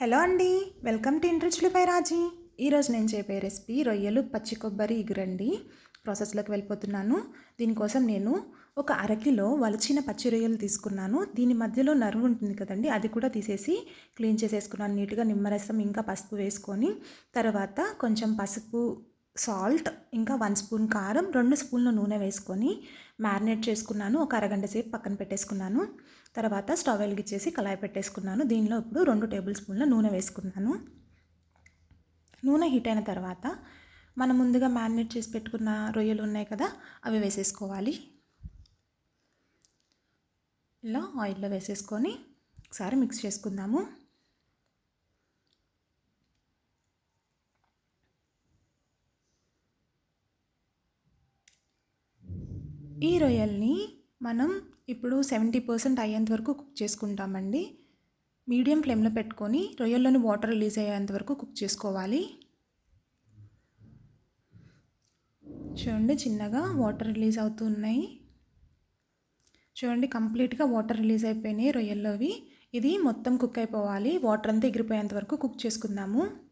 Hello అండి welcome to ఇంట్రెస్ట్లు పై రాజీ. ఈరోజు నేను చెప్పే రెసిపీ రొయ్యలు పచ్చి కొబ్బరి ఇగురండి. ప్రాసెస్లోకి వెళ్ళిపోతున్నాను. దీనికోసం నేను ఒక అరకిలో వలచిన పచ్చి రొయ్యలు తీసుకున్నాను. దీని మధ్యలో నరుగు ఉంటుంది కదండి అది కూడా తీసేసి క్లీన్ చేసేసుకున్నాను. నీట్గా నిమ్మరసం ఇంకా పసుపు వేసుకొని తర్వాత కొంచెం పసుపు సాల్ట్ ఇంకా వన్ స్పూన్ కారం రెండు స్పూన్ల నూనె వేసుకొని మ్యారినేట్ చేసుకున్నాను. ఒక అరగంట సేపు పక్కన పెట్టేసుకున్నాను. తర్వాత స్టవ్ వెలిగించేసి కళాయి పెట్టేసుకున్నాను. దీనిలో ఇప్పుడు రెండు టేబుల్ స్పూన్ల నూనె వేసుకున్నాను. నూనె హీట్ అయిన తర్వాత మనం ముందుగా మ్యారినేట్ చేసి పెట్టుకున్న రొయ్యలు ఉన్నాయి కదా అవి వేసేసుకోవాలి. ఇలా ఆయిల్లో వేసేసుకొని ఒకసారి మిక్స్ చేసుకుందాము. ఈ రొయ్యల్ని మనం ఇప్పుడు సెవెంటీ పర్సెంట్ అయ్యేంత వరకు కుక్ చేసుకుంటామండి. మీడియం ఫ్లేమ్లో పెట్టుకొని రొయ్యల్లోని వాటర్ రిలీజ్ అయ్యేంత వరకు కుక్ చేసుకోవాలి. చూడండి చిన్నగా వాటర్ రిలీజ్ అవుతున్నాయి చూడండి కంప్లీట్గా వాటర్ రిలీజ్ అయిపోయినాయి రొయ్యల్లోవి. ఇది మొత్తం కుక్ అయిపోవాలి. వాటర్ అంతా ఎగిరిపోయేంత వరకు కుక్ చేసుకుందాము.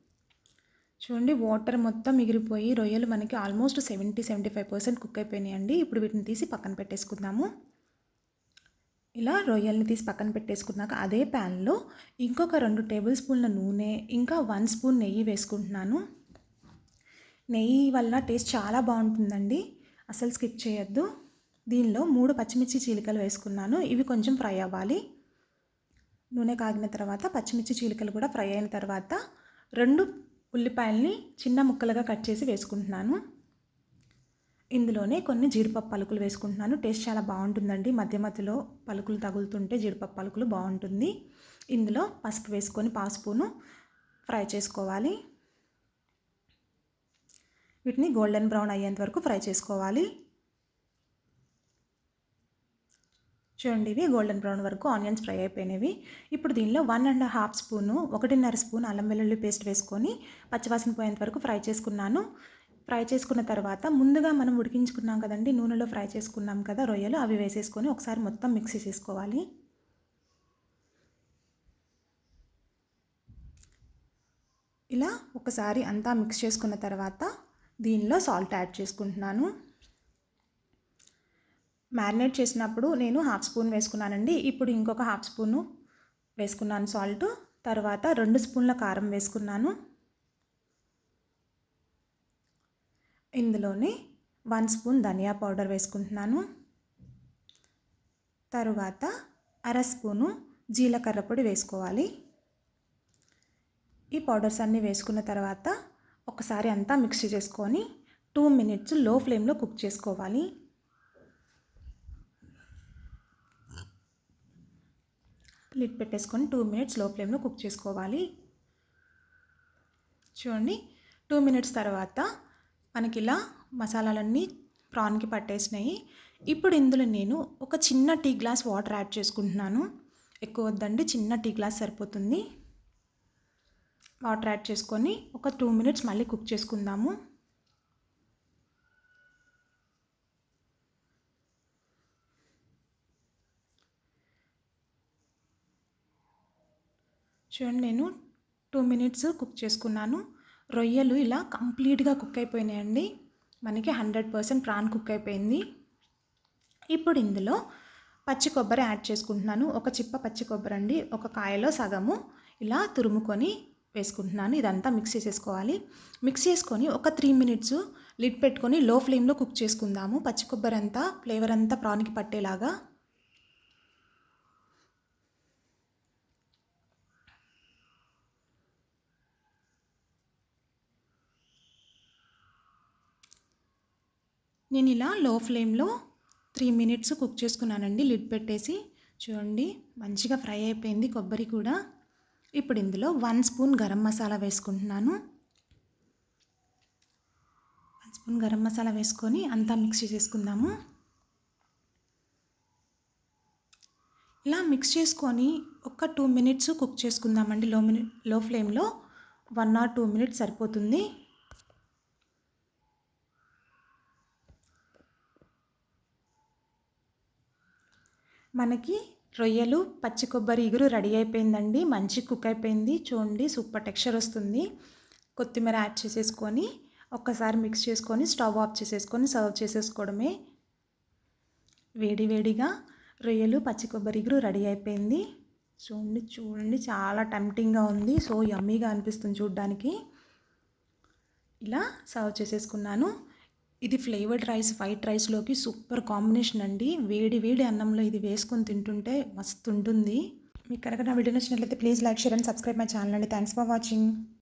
చూడండి వాటర్ మొత్తం మిగిలిపోయి రొయ్యలు మనకి almost seventy seventy five percent cook అయిపోయినాయండి. ఇప్పుడు వీటిని తీసి పక్కన పెట్టేసుకుందాము. ఇలా రొయ్యల్ని తీసి పక్కన పెట్టేసుకున్నాక అదే ప్యాన్లో ఇంకొక రెండు టేబుల్ స్పూన్ల నూనె ఇంకా వన్ స్పూన్ నెయ్యి వేసుకుంటున్నాను. నెయ్యి వల్ల టేస్ట్ చాలా బాగుంటుందండి. అసలు స్కిప్ చేయొద్దు. దీనిలో మూడు పచ్చిమిర్చి చీలికలు వేసుకున్నాను. ఇవి కొంచెం ఫ్రై అవ్వాలి. నూనె కాగిన తర్వాత పచ్చిమిర్చి చీలికలు కూడా ఫ్రై అయిన తర్వాత రెండు ఉల్లిపాయల్ని చిన్న ముక్కలుగా కట్ చేసి వేసుకుంటున్నాను. ఇందులోనే కొన్ని జీడిపప్పు పలుకులు వేసుకుంటున్నాను. టేస్ట్ చాలా బాగుంటుందండి. మధ్య మధ్యలో పలుకులు తగులుతుంటే జీడిపప్పు పలుకులు బాగుంటుంది. ఇందులో పసుపు వేసుకొని పాసుపును ఫ్రై చేసుకోవాలి. వీటిని గోల్డెన్ బ్రౌన్ అయ్యేంత వరకు ఫ్రై చేసుకోవాలి. చూడండి ఇవి గోల్డెన్ బ్రౌన్ వరకు ఆనియన్స్ ఫ్రై అయిపోయినవి. ఇప్పుడు దీనిలో వన్ అండ్ హాఫ్ స్పూను ఒకటిన్నర స్పూన్ అల్లం వెల్లుల్లి పేస్ట్ వేసుకొని పచ్చివాసన పోయేంత వరకు ఫ్రై చేసుకున్నాను. ఫ్రై చేసుకున్న తర్వాత ముందుగా మనం ఉడికించుకున్నాం కదండి నూనెలో ఫ్రై చేసుకున్నాం కదా రొయ్యలు అవి వేసేసుకొని ఒకసారి మొత్తం మిక్సీ చేసుకోవాలి. ఇలా ఒకసారి అంతా మిక్స్ చేసుకున్న తర్వాత దీనిలో సాల్ట్ యాడ్ చేసుకుంటున్నాను. మ్యారినేట్ చేసినప్పుడు నేను హాఫ్ స్పూన్ వేసుకున్నానండి. ఇప్పుడు ఇంకొక హాఫ్ స్పూను వేసుకున్నాను సాల్ట్. తర్వాత రెండు స్పూన్ల కారం వేసుకున్నాను. ఇందులోనే వన్ స్పూన్ ధనియా పౌడర్ వేసుకుంటున్నాను. తరువాత అర స్పూను జీలకర్ర పొడి వేసుకోవాలి. ఈ పౌడర్స్ అన్నీ వేసుకున్న తర్వాత ఒకసారి అంతా మిక్స్ చేసుకొని టూ మినిట్స్లో ఫ్లేమ్లో కుక్ చేసుకోవాలి. లిడ్ పెట్టేసుకొని టూ మినిట్స్లో ఫ్లేమ్లో కుక్ చేసుకోవాలి. చూడండి టూ మినిట్స్ తర్వాత మనకి ఇలా మసాలాలన్నీ ప్రాన్కి పట్టేసినాయి. ఇప్పుడు ఇందులో నేను ఒక చిన్న టీ గ్లాస్ వాటర్ యాడ్ చేసుకుంటున్నాను. ఎక్కువ వద్దండి చిన్న టీ గ్లాస్ సరిపోతుంది. వాటర్ యాడ్ చేసుకొని ఒక టూ మినిట్స్ మళ్ళీ కుక్ చేసుకుందాము. చూడండి నేను టూ మినిట్స్ కుక్ చేసుకున్నాను. రొయ్యలు ఇలా కంప్లీట్గా కుక్ అయిపోయినాయండి. మనకి హండ్రెడ్ పర్సెంట్ ప్రాన్ కుక్ అయిపోయింది. ఇప్పుడు ఇందులో పచ్చి కొబ్బరి యాడ్ చేసుకుంటున్నాను. ఒక చిప్ప పచ్చి కొబ్బరి అండి ఒక కాయలో సగము. ఇలా తురుముకొని వేసుకుంటున్నాను. ఇదంతా మిక్స్ చేసేసుకోవాలి. మిక్స్ చేసుకొని ఒక త్రీ మినిట్స్ లిడ్ పెట్టుకొని లో ఫ్లేమ్లో కుక్ చేసుకుందాము. పచ్చి కొబ్బరి అంతా ఫ్లేవర్ అంతా ప్రాన్కి పట్టేలాగా. నేను ఇలా లో ఫ్లేమ్లో త్రీ మినిట్స్ కుక్ చేసుకున్నానండి. లిడ్ పెట్టేసి చూడండి మంచిగా ఫ్రై అయిపోయింది కొబ్బరి కూడా. ఇప్పుడు ఇందులో వన్ స్పూన్ గరం మసాలా వేసుకుంటున్నాను. వన్ స్పూన్ గరం మసాలా వేసుకొని అంతా మిక్స్ చేసుకుందాము ఇలా మిక్స్ చేసుకొని ఒక టూ మినిట్స్ కుక్ చేసుకుందామండి. లో మినిట్లో ఫ్లేమ్లో వన్ ఆర్ టూ మినిట్స్ సరిపోతుంది. మనకి రొయ్యలు పచ్చి కొబ్బరి ఇగురు రెడీ అయిపోయిందండి. మంచి కుక్ అయిపోయింది. చూడండి సూపర్ టెక్స్చర్ వస్తుంది. కొత్తిమీర యాడ్ చేసేసుకొని ఒక్కసారి మిక్స్ చేసుకొని స్టవ్ ఆఫ్ చేసేసుకొని సర్వ్ చేసేసుకోవడమే. వేడి వేడిగా రొయ్యలు పచ్చి కొబ్బరి ఇగురు రెడీ అయిపోయింది. చూడండి చూడండి చాలా టెంప్టింగ్గా ఉంది. సో యమ్మీగా అనిపిస్తుంది చూడ్డానికి. ఇలా సర్వ్ చేసేసుకున్నాను. ఇది ఫ్లేవర్డ్ రైస్ వైట్ రైస్లోకి సూపర్ కాంబినేషన్ అండి. వేడి వేడి అన్నంలో ఇది వేసుకొని తింటుంటే మస్తు ఉంటుంది. మీకు కనుక నా వీడియో నచ్చినట్లయితే please like share and subscribe my channel అండి. Thanks for watching.